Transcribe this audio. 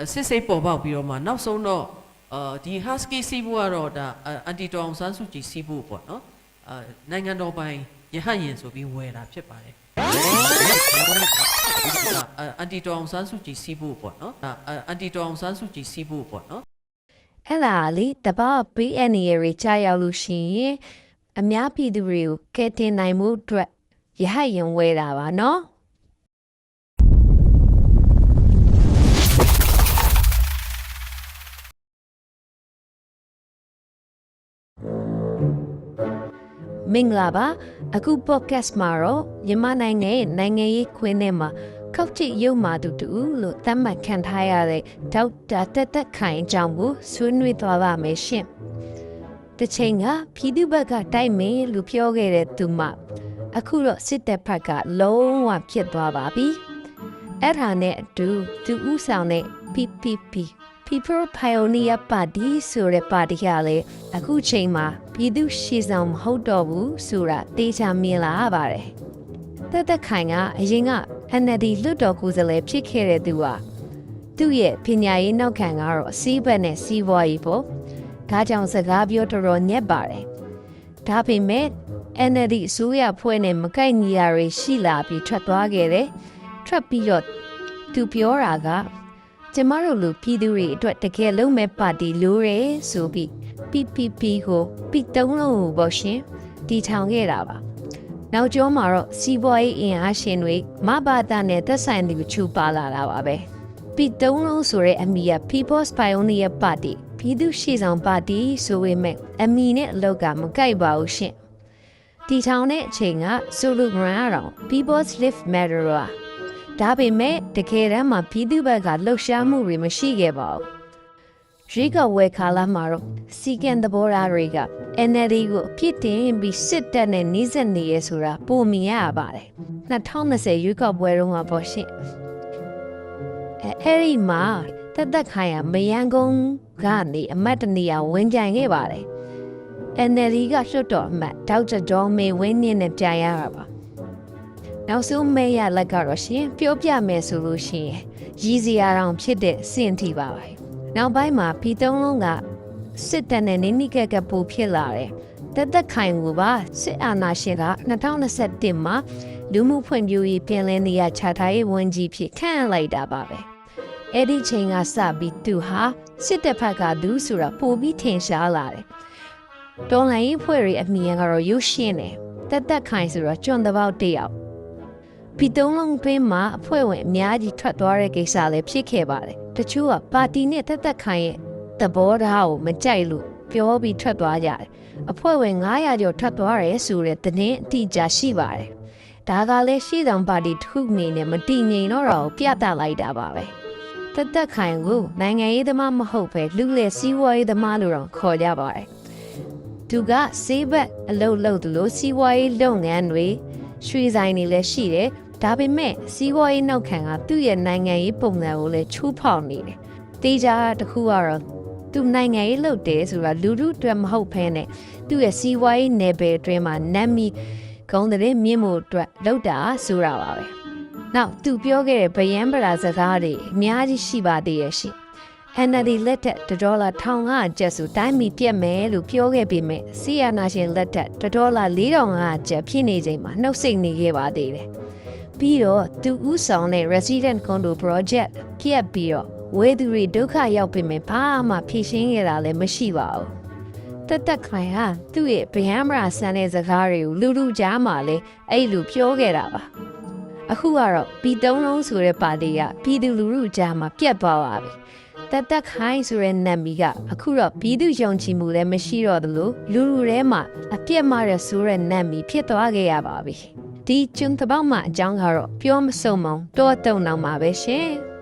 အဲစစ်စိတ်ပေါ်ပေါက်ပြီးတော့မှနောက်ဆုံးတော့အာဒီ husky စီးဖို့ကတော့ဒါအန်တီတော်အောင်ဆန်းစုကြည်စီးဖို့ပေါ့နော်အာနိုင်ငံတော်ပိုင်ရဟတ်ရင်ဆိုပြီးဝယ်တာဖြစ်ပါတယ်အာအန်တီတော်အောင်ဆန်းစုကြည်စီးဖို့ပေါ့နော်အာအန်တီတော်အောင်ဆန်းစုကြည်စီးဖို့ပေါ့နော်အဲ့လာလေတပပေးအန်ရီရီကြာရောက်လို့ရှိရင်အများပြည်သူတွေကိုကဲတင်နိုင်မှုအတွက်ရဟရင်ဝဲတာပါနော် မင်္ဂလာပါအခု podcast မှာတော့မြန်မာနိုင်ငံရဲ့နိုင်ငံရေးခွင်းထဲမှာခောက်ချစ်ရုပ်မာသူတူလို့သတ်မှတ်ခံထားရတဲ့ဒေါက်တာတက်တက်ခိုင်အကြောင်းကိုဆွေးနွေးသွားပါမယ်ရှင်။တစ်ချိန်ကပြည်သူဘက်ကတိုက်မယ်လို့ပြောခဲ့တဲ့သူမအခုတော့စစ်တပ်ဘက်ကလုံးဝဖြစ်သွားပါပြီ။အဲ့ဒါနဲ့အတူသူဥဆောင်တဲ့ PPP People Pioneer Party ဆိုတဲ့ပါတီကလည်းအခုချိန်မှာပြည်သူရှေ့ဆောင်မဟုတ်တော့ဘူးဆိုတာတေချာမြင်လာရပါတယ်။တက်တက်ခိုင်ကအရင်က NLD လွတ်တော်ကိုယ်စားလှယ်ဖြစ်ခဲ့တဲ့သူဟာသူ့ရဲ့ပညာရေးနောက်ခံကတော့စီးဘက်နဲ့စီးပွားရေးပေါ့။ဒါကြောင့်စကားပြောတော်တော်ညက်ပါတယ်။ဒါပေမဲ့ NLD အစိုးရဖွဲ့နဲ့မကိုက်ညီရာတွေရှိလာပြီးထွက်သွားခဲ့တယ်။ထွက်ပြီးတော့သူပြောတာက ကျမတို့လူပြည်သူတွေအတွက်တကယ်လုံးမဲ့ပါတီလိုရဲဆိုပြီး PPP ကိုပြတုံးလုံးကိုပေါ့ရှင်တီထောင်ခဲ့တာပါနောက်ကျောမှာတော့စီးပွားရေးအင်အားရှင်တွေမဘာသာနဲ့သက်ဆိုင်သူချူပါလာတာပါပဲပြတုံးလုံးဆိုတဲ့အမည်က People's Pioneer Party ပြည်သူရှေ့ဆောင်ပါတီဆိုပေမဲ့အမည်နဲ့အလောက်ကမကိုက်ပါဘူးရှင်တီထောင်တဲ့အချိန်ကဆိုလိုဂရန်ကတော့ People's Live Matter ပါ ဒါပေမဲ့တကယ်တမ်းမှာပြည်သူ့ဘက်ကလှုပ်ရှားမှုတွေမရှိခဲ့ပါဘူး။ရိကဝဲခါလာမှာတော့စီကန်သဘောထားတွေက NLD ကိုအဖြစ်တင်ပြီးစစ်တပ်နဲ့နှိစက်နေရဆိုတာပုံမြင်ရပါတယ်။2020ရွေးကောက်ပွဲတုန်းကပေါ့ရှင်။အဲအဲ့ဒီမှာတက်တက်ခိုင်ရမယန်းကုန်းကနေအမတ်တနေရဝင်ကြံခဲ့ပါတယ်။ NLD ကလွှတ်တော်အမတ်ဒေါက်တာဒေါ်မေဝင်းမြင့်နဲ့ပြန်ရတာပါ။ နောက်ဆုံးမဲရလက်ကတော့ရှင်ပြောပြမယ်ဆိုလို့ရှိရင်ရည်စရာတောင်ဖြစ်တဲ့စင်တီပါပဲနောက်ပိုင်းမှာဖီတုံးလုံးကစစ်တပ်နဲ့နေနိကက်ကပူဖြစ်လာတယ်တက်တက်ခိုင်ကိုပါစစ်အာဏာရှင်က2021မှာလူမှုဖွံ့ဖြိုးရေးပြည်လည်နေရခြားထားရေးဝန်ကြီးဖြစ်ခန့်အပ်လိုက်တာပါပဲအဲ့ဒီချိန်ကစပြီးသူဟာစစ်တပ်ဘက်ကသူဆိုတာပိုပြီးထင်ရှားလာတယ်တော်လိုင်းရေးဖွဲ့တွေအမြင်ကတော့ရုပ်ရှင်တယ်တက်တက်ခိုင်ဆိုတော့ကျွန်းတစ်ပေါက်တစ်ယောက် ဖီတုံးလုံးတွင်းမှာအဖွဲ့ဝင်အများကြီးထွက်သွားတဲ့ကိစ္စလည်းဖြစ်ခဲ့ပါတယ်။တချို့ကပါတီနဲ့တက်တက်ခိုင်ရဲ့သဘောထားကိုမကြိုက်လို့ပြောပြီးထွက်သွားကြတယ်။အဖွဲ့ဝင်900ကျော်ထွက်သွားတယ်ဆိုတဲ့သတင်းအတိအကျရှိပါတယ်။ဒါကလည်းရှေ့ဆောင်ပါတီတစ်ခုအနေနဲ့မတည်ငြိမ်တော့တော့ပြသလိုက်တာပါပဲ။တက်တက်ခိုင်ကိုနိုင်ငံရေးသမားမဟုတ်ပဲလူလေစီးပွားရေးသမားလို့တော့ခေါ်ကြပါတယ်။သူကစေးဘက်အလုပ်လုပ်သလိုစီးပွားရေးလုပ်ငန်းတွေရွှေဆိုင်တွေလည်းရှိတယ်။ ဒါပေမဲ့စီးပွားရေးနောက်ခံကသူ့ရဲ့နိုင်ငံရေးပုံစံကိုလည်းချိုးဖောက်နေတယ်။တေးကြတစ်ခုကတော့သူနိုင်ငံရေးလုပ်တယ်ဆိုတာလူလူအတွက်မဟုတ်ဘဲနဲ့သူ့ရဲ့စီးပွားရေးနယ်ပယ်အတွင်းမှာနတ်မီကုန်းတဲ့မြင့်မို့အတွက်လောက်တာဆိုတာပါပဲ။နောက်သူပြောခဲ့တဲ့ဗယံပရာစကားတွေအများကြီးရှိပါသေးရဲ့ရှင်။ NLD လက်ထက်တစ်ဒေါ်လာ1500ကျပ်ဆိုတိုင်းမီပြက်မယ်လို့ပြောခဲ့ပေမဲ့စီယာနာရှင်လက်ထက်တစ်ဒေါ်လာ4500ကျပ်ဖြစ်နေချိန်မှာနှုတ်ဆက်နေခဲ့ပါသေးတယ်။ ပြီးတော့သူဥဆောင်တဲ့ Resident Condo Project ပြက်ပြီးတော့ဝေသူတွေဒုက္ခရောက်ပေမဲ့ဘာမှဖြေရှင်းခဲ့တာလည်းမရှိပါဘူး။တက်တက်ခိုင်ဟာသူ့ရဲ့ဗျမ်းမရာဆန်တဲ့စကားတွေကိုလူလူကြားမှာလည်းအဲ့လိုပြောခဲ့တာပါ။အခုကတော့ပြည်သုံးလုံးဆိုတဲ့ပါတီကပြည်သူလူထုကြားမှာပြက်သွားပါပြီ။တက်တက်ခိုင်ဆိုတဲ့နာမည်ကအခုတော့ပြည်သူယုံကြည်မှုလည်းမရှိတော့သလိုလူလူထဲမှာအပြက်မရဆိုတဲ့နာမည်ဖြစ်သွားခဲ့ရပါပြီ။ ဒီကျွန်းတပေါက်မှာအကြောင်းကတော့ပြောမစုံမုံတော့တုံအောင်ပါပဲရှင်။